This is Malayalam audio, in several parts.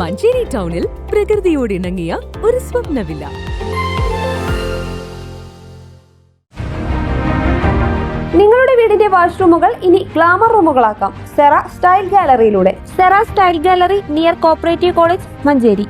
മഞ്ചേരി ടൗണിൽ പ്രകൃതിയോട് ഇണങ്ങിയ ഒരു സ്വപ്നവില്ല. നിങ്ങളുടെ വീടിന്റെ വാഷ്റൂമുകൾ ഇനി ഗ്ലാമർ റൂമുകളാക്കാം. Cera style ഗാലറിയിലൂടെ. Sera style gallery near cooperative college Manjeri.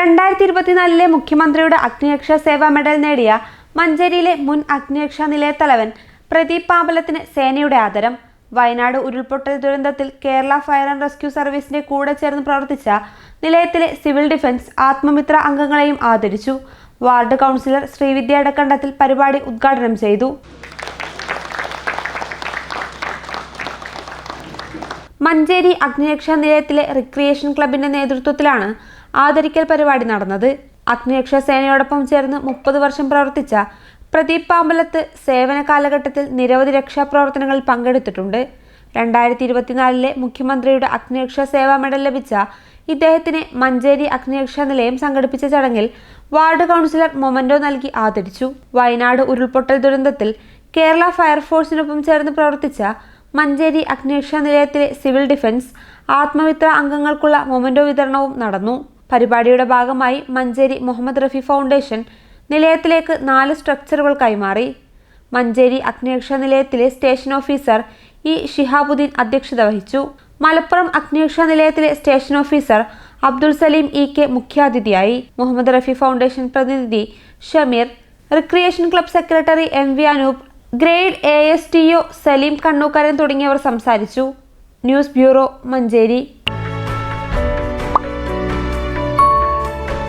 രണ്ടായിരത്തി ഇരുപത്തിനാലിലെ മുഖ്യമന്ത്രിയുടെ അഗ്നിരക്ഷാ സേവാ മെഡൽ നേടിയ മഞ്ചേരിയിലെ മുൻ അഗ്നിരക്ഷാ നിലയത്തലവൻ പ്രദീപ് പാമ്പലത്തിന് സേനയുടെ ആദരം. വയനാട് ഉരുൾപൊട്ടൽ ദുരന്തത്തിൽ കേരള ഫയർ ആൻഡ് റെസ്ക്യൂ സർവീസിന്റെ കൂടെ ചേർന്ന് പ്രവർത്തിച്ച നിലയത്തിലെ സിവിൽ ഡിഫൻസ് ആത്മമിത്ര അംഗങ്ങളെയും ആദരിച്ചു. വാർഡ് കൗൺസിലർ ശ്രീവിദ്യ അടക്കണ്ടത്തിൽ പരിപാടി ഉദ്ഘാടനം ചെയ്തു. മഞ്ചേരി അഗ്നിരക്ഷാ നിലയത്തിലെ റിക്രിയേഷൻ ക്ലബിന്റെ നേതൃത്വത്തിലാണ് ആദരിക്കൽ പരിപാടി നടന്നത്. അഗ്നിരക്ഷാ സേനയോടൊപ്പം ചേർന്ന് മുപ്പത് വർഷം പ്രവർത്തിച്ച പ്രദീപ് പാമ്പലത്ത് സേവന കാലഘട്ടത്തിൽ നിരവധി രക്ഷാപ്രവർത്തനങ്ങളിൽ പങ്കെടുത്തിട്ടുണ്ട്. രണ്ടായിരത്തി ഇരുപത്തിനാലിലെ മുഖ്യമന്ത്രിയുടെ അഗ്നിരക്ഷാ സേവാ മെഡൽ ലഭിച്ച ഇദ്ദേഹത്തിന് മഞ്ചേരി അഗ്നിരക്ഷാ നിലയം സംഘടിപ്പിച്ച ചടങ്ങിൽ വാർഡ് കൗൺസിലർ മൊമന്റോ നൽകി ആദരിച്ചു. വയനാട് ഉരുൾപൊട്ടൽ ദുരന്തത്തിൽ കേരള ഫയർഫോഴ്സിനൊപ്പം ചേർന്ന് പ്രവർത്തിച്ച മഞ്ചേരി അഗ്നിരക്ഷാ നിലയത്തിലെ സിവിൽ ഡിഫൻസ് ആത്മമിത്ര അംഗങ്ങൾക്കുള്ള മൊമന്റോ വിതരണവും നടന്നു. പരിപാടിയുടെ ഭാഗമായി മഞ്ചേരി മുഹമ്മദ് റഫി ഫൗണ്ടേഷൻ നിലയത്തിലേക്ക് നാല് സ്ട്രക്ചറുകൾ കൈമാറി. മഞ്ചേരി അഗ്നിരക്ഷാ നിലയത്തിലെ സ്റ്റേഷൻ ഓഫീസർ ഇ ഷിഹാബുദ്ദീൻ അധ്യക്ഷത വഹിച്ചു. മലപ്പുറം അഗ്നിരക്ഷാ നിലയത്തിലെ station officer Abdul Salim E K മുഖ്യാതിഥിയായി. മുഹമ്മദ് റഫി ഫൗണ്ടേഷൻ പ്രതിനിധി Shameer. Recreation club secretary M V Anoop. Grade A S T O Salim Kannukkaran തുടങ്ങിയവർ സംസാരിച്ചു. News bureau Manjeri.